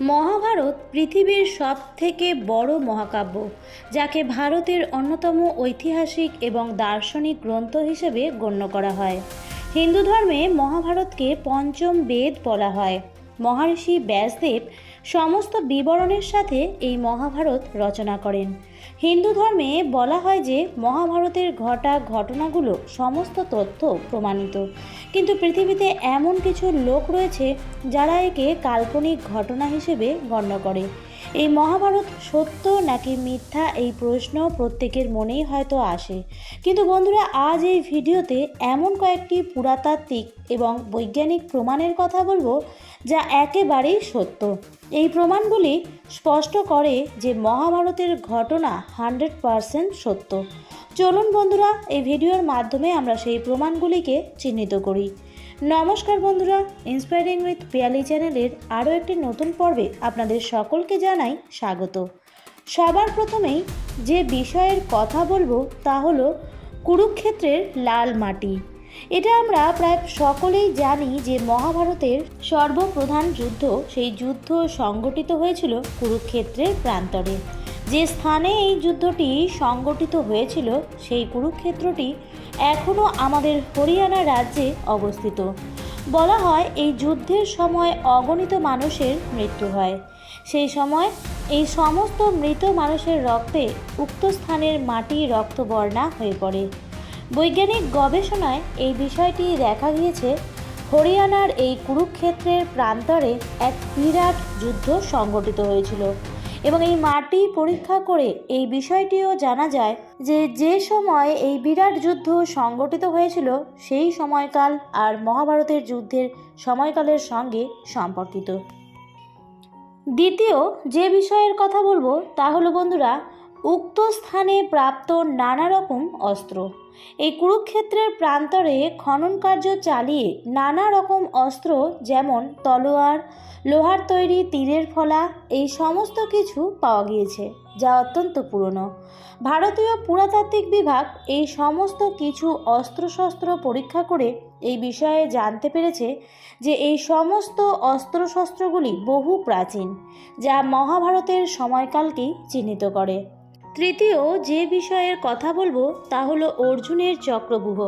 মহাভারত পৃথিবীর সব থেকে বড় মহাকাব্য, যাকে ভারতের অন্যতম ঐতিহাসিক এবং দার্শনিক গ্রন্থ হিসেবে গণ্য করা হয়। হিন্দু ধর্মে মহাভারতকে পঞ্চম বেদ বলা হয়। মহর্ষি ব্যাসদেব সমস্ত বিবরণের সাথে এই মহাভারত রচনা করেন। হিন্দু ধর্মে বলা হয় যে, মহাভারতের ঘটা ঘটনাগুলো সমস্ত তথ্য প্রমাণিত। কিন্তু পৃথিবীতে এমন কিছু লোক রয়েছে যারা একে কাল্পনিক ঘটনা হিসেবে গণ্য করে। এই মহাভারত সত্য নাকি মিথ্যা? এই প্রশ্ন প্রত্যেকের মনেই হয়তো আসে। কিন্তু বন্ধুরা, আজ এই ভিডিওতে এমন কয়েকটি পুরাতাত্ত্বিক এবং বৈজ্ঞানিক প্রমাণের কথা বলব যা একেবারেই সত্য। এই প্রমাণগুলি স্পষ্ট করে যে মহাভারতের ঘটনা হান্ড্রেড পারসেন্ট সত্য। চলুন বন্ধুরা, এই ভিডিওর মাধ্যমে আমরা সেই প্রমাণগুলিকে চিহ্নিত করি। নমস্কার বন্ধুরা ইন্সপায়ারিং উইথ পিয়ালি চ্যানেলের আরও একটি নতুন পর্বে আপনাদের সকলকে জানাই স্বাগত। সবার প্রথমেই যে বিষয়ের কথা বলব তা হলো কুরুক্ষেত্রের লাল মাটি। এটা আমরা প্রায় সকলেই জানি যে মহাভারতের সর্বপ্রধান যুদ্ধ, সেই যুদ্ধ সংগঠিত হয়েছিল কুরুক্ষেত্রের প্রান্তরে। যে স্থানে এই যুদ্ধটি সংগঠিত হয়েছিল, সেই কুরুক্ষেত্রটি এখনও আমাদের হরিয়ানা রাজ্যে অবস্থিত। বলা হয়, এই যুদ্ধের সময় অগণিত মানুষের মৃত্যু হয়। সেই সময় এই সমস্ত মৃত মানুষের রক্তে উক্ত স্থানের মাটি রক্তবর্ণা হয়ে পড়ে। বৈজ্ঞানিক গবেষণায় এই বিষয়টি দেখা গিয়েছে, হরিয়ানার এই কুরুক্ষেত্রের প্রান্তরে এক বিরাট যুদ্ধ সংগঠিত হয়েছিল। এবং এই মাটি পরীক্ষা করে এই বিষয়টিও জানা যায় যে যে সময় এই বিরাট যুদ্ধ সংগঠিত হয়েছিল, সেই সময়কাল আর মহাভারতের যুদ্ধের সময়কালের সঙ্গে সম্পর্কিত। দ্বিতীয়, যে বিষয়ের কথা বলব তা হলো বন্ধুরা, উক্ত স্থানে প্রাপ্ত নানা রকম অস্ত্র। এই কুরুক্ষেত্রের প্রান্তরে খনন কার্য চালিয়ে নানা রকম অস্ত্র যেমন তলোয়ার, লোহার তৈরি তীরের ফলা, এই সমস্ত কিছু পাওয়া গিয়েছে, যা অত্যন্ত পুরনো। ভারতীয় পুরাতাত্ত্বিক বিভাগ এই সমস্ত কিছু অস্ত্রশস্ত্র পরীক্ষা করে এই বিষয়ে জানতে পেরেছে যে এই সমস্ত অস্ত্রশস্ত্রগুলি বহু প্রাচীন, যা মহাভারতের সময়কালকেই চিহ্নিত করে। তৃতীয়, যে বিষয়ের কথা বলব তা হলো অর্জুনের চক্রব্যূহ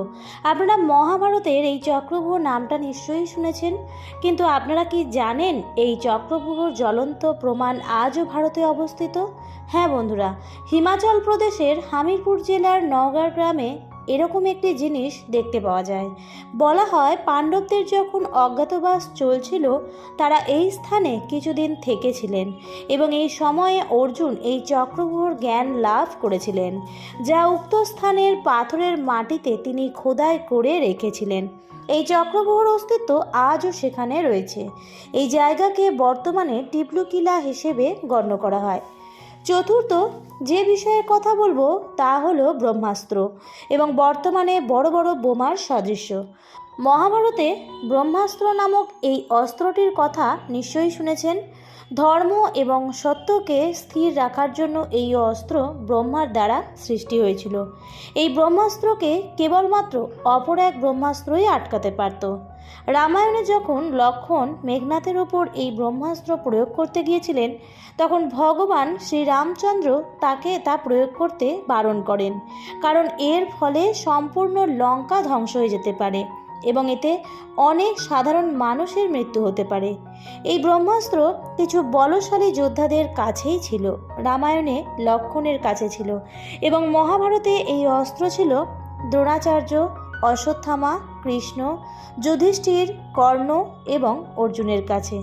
আপনারা মহাভারতের এই চক্রব্যূহ নামটা নিশ্চয়ই শুনেছেন, কিন্তু আপনারা কি জানেন এই চক্রব্যূহর জ্বলন্ত প্রমাণ আজও ভারতে অবস্থিত? হ্যাঁ বন্ধুরা, হিমাচল প্রদেশের হামিরপুর জেলার নওগাঁ গ্রামে এরকম একটি জিনিস দেখতে পাওয়া যায়। বলা হয়, পাণ্ডবদের যখন অজ্ঞাতবাস চলছিল, তারা এই স্থানে কিছুদিন থেকেছিলেন এবং এই সময়ে অর্জুন এই চক্রব্যূহর জ্ঞান লাভ করেছিলেন, যা উক্ত স্থানের পাথরের মাটিতে তিনি খোদাই করে রেখেছিলেন। এই চক্রব্যূহর অস্তিত্ব আজও সেখানে রয়েছে। এই জায়গাকে বর্তমানে টিপলুকিলা হিসেবে গণ্য করা হয়। চতুর্থ, যে বিষয়ের কথা বলব তা হলো ব্রহ্মাস্ত্র এবং বর্তমানে বড় বড় বোমার সদৃশ্য। মহাভারতে ব্রহ্মাস্ত্র নামক এই অস্ত্রটির কথা নিশ্চয়ই শুনেছেন। ধর্ম এবং সত্যকে স্থির রাখার জন্য এই অস্ত্র ব্রহ্মার দ্বারা সৃষ্টি হয়েছিল। এই ব্রহ্মাস্ত্রকে কেবলমাত্র অপর এক ব্রহ্মাস্ত্রই আটকাতে পারত। রামায়ণে যখন লক্ষণ মেঘনাথের ওপর এই ব্রহ্মাস্ত্র প্রয়োগ করতে গিয়েছিলেন, তখন ভগবান শ্রীরামচন্দ্র তাকে তা প্রয়োগ করতে বারণ করেন, কারণ এর ফলে সম্পূর্ণ লঙ্কা ধ্বংস হয়ে যেতে পারে এবং এতে অনেক সাধারণ মানুষের মৃত্যু হতে পারে। এই ব্রহ্মাস্ত্র কিছু বলশালী যোদ্ধাদের কাছেই ছিল, রামায়ণে লক্ষণের কাছে ছিল এবং মহাভারতে এই অস্ত্র ছিল দ্রোণাচার্য, অশ্বত্থামা কৃষ্ণ, যুধিষ্ঠির, কর্ণ এবং অর্জুনের কাছে।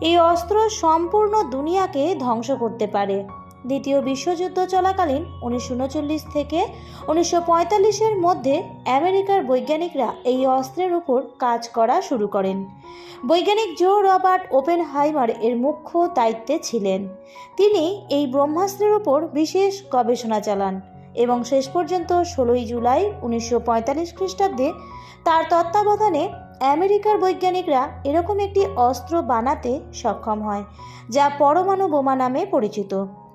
এই অস্ত্র সম্পূর্ণ দুনিয়াকে ধ্বংস করতে পারে। দ্বিতীয় বিশ্বযুদ্ধ চলাকালীন উনিশশো উনচল্লিশ থেকে উনিশশো পঁয়তাল্লিশের মধ্যে আমেরিকার বৈজ্ঞানিকরা এই অস্ত্রের উপর কাজ করা শুরু করেন। বৈজ্ঞানিক জো রবার্ট ওপেন হাইমার এর মুখ্য দায়িত্বে ছিলেন। তিনি এই ব্রহ্মাস্ত্রের উপর বিশেষ গবেষণা চালান। এবং শেষ পর্যন্ত ষোলোই জুলাই উনিশশো পঁয়তাল্লিশ খ্রিস্টাব্দে তার তত্ত্বাবধানে আমেরিকার বৈজ্ঞানিকরা এরকম একটি অস্ত্র বানাতে সক্ষম হয়, যা পরমাণু বোমা নামে পরিচিত।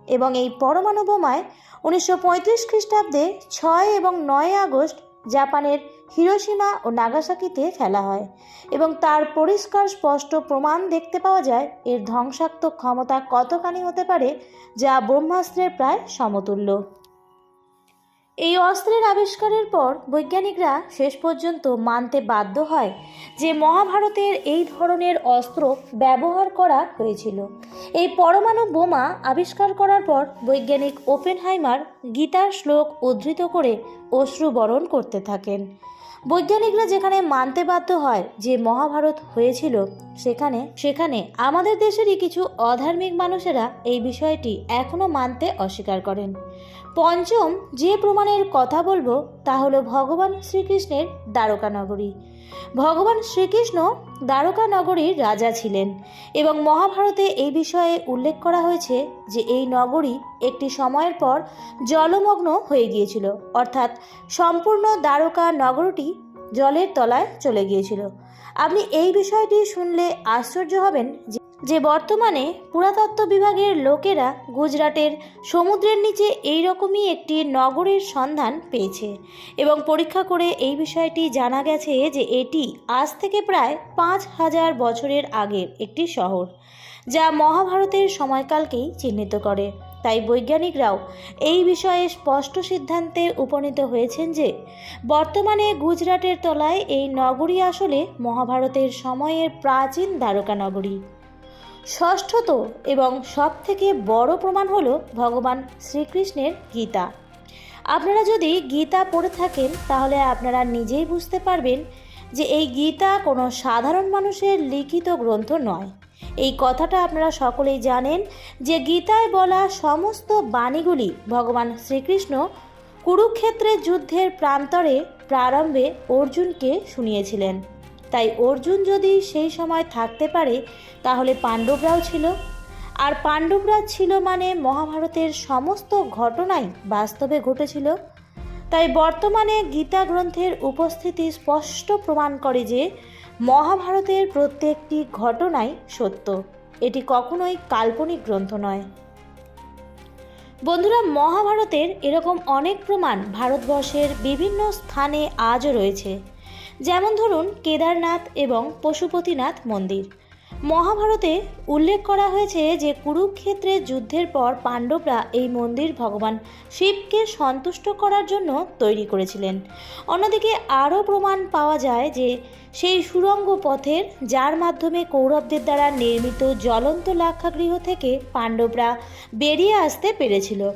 এবং এই পরমাণু বোমায় উনিশশো পঁয়ত্রিশ খ্রিস্টাব্দে ছয় এবং নয় আগস্ট জাপানের হিরোসীমা ও নাগাসাকিতে ফেলা হয় এবং তার পরিষ্কার স্পষ্ট প্রমাণ দেখতে পাওয়া যায় এর ধ্বংসাত্মক ক্ষমতা কতখানি হতে পারে, যা ব্রহ্মাস্ত্রের প্রায় সমতুল্য। এই অস্ত্রের আবিষ্কারের পর বৈজ্ঞানিকরা শেষ পর্যন্ত মানতে বাধ্য হয় যে মহাভারতের এই ধরনের অস্ত্র ব্যবহার করা হয়েছিল। এই পরমাণু বোমা আবিষ্কার করার পর বৈজ্ঞানিক ওপেনহাইমার গীতার শ্লোক উদ্ধৃত করে অশ্রুবরণ করতে থাকেন। বৈজ্ঞানিকরা যেখানে মানতে বাধ্য হয় যে মহাভারত হয়েছিল সেখানে সেখানে আমাদের দেশেরই কিছু অধার্মিক মানুষেরা এই বিষয়টি এখনও মানতে অস্বীকার করেন। পঞ্চম, যে প্রমাণের কথা বলব তা হলো ভগবান শ্রীকৃষ্ণের দ্বারকা নগরী। ভগবান শ্রীকৃষ্ণ দ্বারকা নগরীর রাজা ছিলেন এবং মহাভারতে এই বিষয়ে উল্লেখ করা হয়েছে যে এই নগরী একটি সময়ের পর জলমগ্ন হয়ে গিয়েছিল। অর্থাৎ সম্পূর্ণ দ্বারকা নগরটি জলের তলায় চলে গিয়েছিল। আপনি এই বিষয়টি শুনলে আশ্চর্য হবেন যে বর্তমানে পুরাতত্ত্ব বিভাগের লোকেরা গুজরাটের সমুদ্রের নিচে এই রকমই একটি নগরের সন্ধান পেয়েছে এবং পরীক্ষা করে এই বিষয়টি জানা গেছে যে এটি আজ থেকে প্রায় পাঁচ হাজার বছরের আগের একটি শহর, যা মহাভারতের সময়কালকেই চিহ্নিত করে। তাই বৈজ্ঞানিকরাও এই বিষয়ে স্পষ্ট সিদ্ধান্তে উপনীত হয়েছেন যে, বর্তমানে গুজরাটের তলায় এই নগরী আসলে মহাভারতের সময়ের প্রাচীন দ্বারকা নগরী। ষষ্ঠত এবং সবথেকে বড় প্রমাণ হল ভগবান শ্রীকৃষ্ণের গীতা। আপনারা যদি গীতা পড়ে থাকেন, তাহলে আপনারা নিজেই বুঝতে পারবেন যে এই গীতা কোনো সাধারণ মানুষের লিখিত গ্রন্থ নয়। এই কথাটা আপনারা সকলেই জানেন যে গীতায় বলা সমস্ত বাণীগুলি ভগবান শ্রীকৃষ্ণ কুরুক্ষেত্রের যুদ্ধের প্রান্তরে প্রারম্ভে অর্জুনকে শুনিয়েছিলেন। তাই অর্জুন যদি সেই সময় থাকতে পারে, তাহলে পাণ্ডবরাও ছিল। আর পাণ্ডবরা ছিল মানে মহাভারতের সমস্ত ঘটনাই বাস্তবে ঘটেছিল। তাই বর্তমানে গীতা গ্রন্থের উপস্থিতি স্পষ্ট প্রমাণ করে যে মহাভারতের প্রত্যেকটি ঘটনাই সত্য। এটি কখনোই কাল্পনিক গ্রন্থ নয়। বন্ধুরা, মহাভারতের এরকম অনেক প্রমাণ ভারতবর্ষের বিভিন্ন স্থানে আজও রয়েছে। যেমন ধরুন, কেদারনাথ এবং পশুপতিনাথ মন্দির। মহাভারতে উল্লেখ করা হয়েছে যে কুরুক্ষেত্রের যুদ্ধের পর পাণ্ডবরা এই মন্দির ভগবান শিবকে সন্তুষ্ট করার জন্য তৈরি করেছিলেন। অন্যদিকে আরও প্রমাণ পাওয়া যায় যে সেই সুরঙ্গ পথের, যার মাধ্যমে কৌরবদের দ্বারা নির্মিত জ্বলন্ত লাক্ষাগৃহ থেকে পাণ্ডবরা বেরিয়ে আসতে পেরেছিল।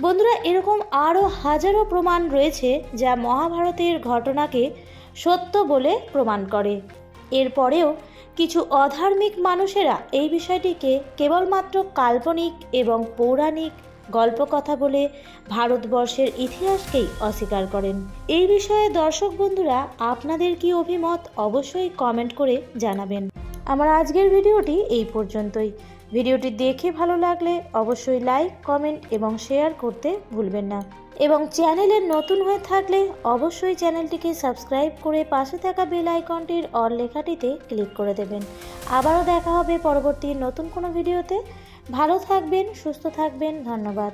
বন্ধুরা, এরকম আরও হাজারো প্রমাণ রয়েছে যা মহাভারতের ঘটনাকে সত্য বলে প্রমাণ করে। এরপরেও কিছু অধার্মিক মানুষেরা এই বিষয়টিকে কেবলমাত্র কাল্পনিক এবং পৌরাণিক গল্পকথা বলে ভারতবর্ষের ইতিহাসকেই অস্বীকার করেন। এই বিষয়ে দর্শক বন্ধুরা, আপনাদের কি অভিমত অবশ্যই কমেন্ট করে জানাবেন। আমার আজকের ভিডিওটি এই পর্যন্তই। ভিডিওটি দেখে ভালো লাগলে অবশ্যই লাইক, কমেন্ট এবং শেয়ার করতে ভুলবেন না। এবং চ্যানেলে নতুন হয়ে থাকলে অবশ্যই চ্যানেলটিকে সাবস্ক্রাইব করে পাশে থাকা বেল আইকনটির অল লেখাটিতে ক্লিক করে দেবেন। আবারও দেখা হবে পরবর্তী নতুন কোনো ভিডিওতে। ভালো থাকবেন, সুস্থ থাকবেন, ধন্যবাদ।